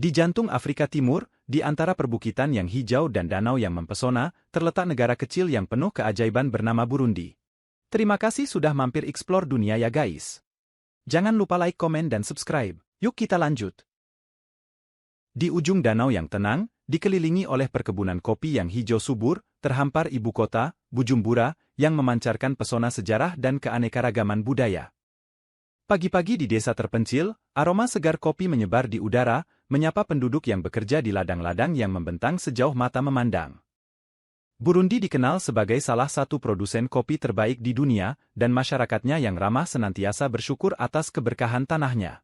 Di jantung Afrika Timur, di antara perbukitan yang hijau dan danau yang mempesona, terletak negara kecil yang penuh keajaiban bernama Burundi. Terima kasih sudah mampir explore dunia ya guys. Jangan lupa like, komen, dan subscribe. Yuk kita lanjut. Di ujung danau yang tenang, dikelilingi oleh perkebunan kopi yang hijau subur, terhampar ibu kota, Bujumbura, yang memancarkan pesona sejarah dan keanekaragaman budaya. Pagi-pagi di desa terpencil, aroma segar kopi menyebar di udara, menyapa penduduk yang bekerja di ladang-ladang yang membentang sejauh mata memandang. Burundi dikenal sebagai salah satu produsen kopi terbaik di dunia, dan masyarakatnya yang ramah senantiasa bersyukur atas keberkahan tanahnya.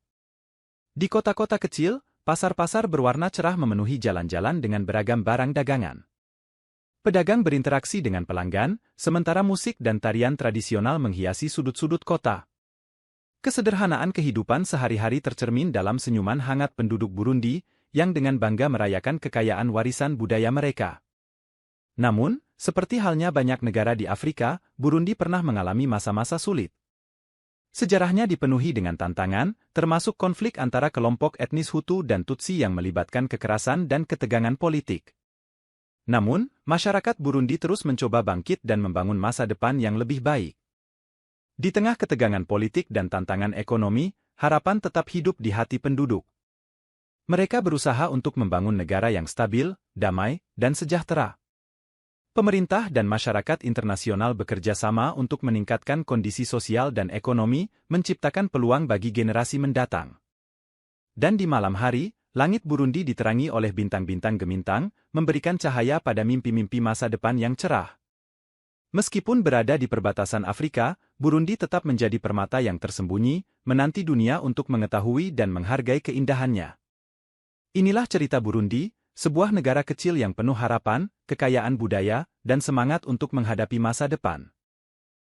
Di kota-kota kecil, pasar-pasar berwarna cerah memenuhi jalan-jalan dengan beragam barang dagangan. Pedagang berinteraksi dengan pelanggan, sementara musik dan tarian tradisional menghiasi sudut-sudut kota. Kesederhanaan kehidupan sehari-hari tercermin dalam senyuman hangat penduduk Burundi, yang dengan bangga merayakan kekayaan warisan budaya mereka. Namun, seperti halnya banyak negara di Afrika, Burundi pernah mengalami masa-masa sulit. Sejarahnya dipenuhi dengan tantangan, termasuk konflik antara kelompok etnis Hutu dan Tutsi yang melibatkan kekerasan dan ketegangan politik. Namun, masyarakat Burundi terus mencoba bangkit dan membangun masa depan yang lebih baik. Di tengah ketegangan politik dan tantangan ekonomi, harapan tetap hidup di hati penduduk. Mereka berusaha untuk membangun negara yang stabil, damai, dan sejahtera. Pemerintah dan masyarakat internasional bekerja sama untuk meningkatkan kondisi sosial dan ekonomi, menciptakan peluang bagi generasi mendatang. Dan di malam hari, langit Burundi diterangi oleh bintang-bintang gemintang, memberikan cahaya pada mimpi-mimpi masa depan yang cerah. Meskipun berada di perbatasan Afrika, Burundi tetap menjadi permata yang tersembunyi, menanti dunia untuk mengetahui dan menghargai keindahannya. Inilah cerita Burundi, sebuah negara kecil yang penuh harapan, kekayaan budaya, dan semangat untuk menghadapi masa depan.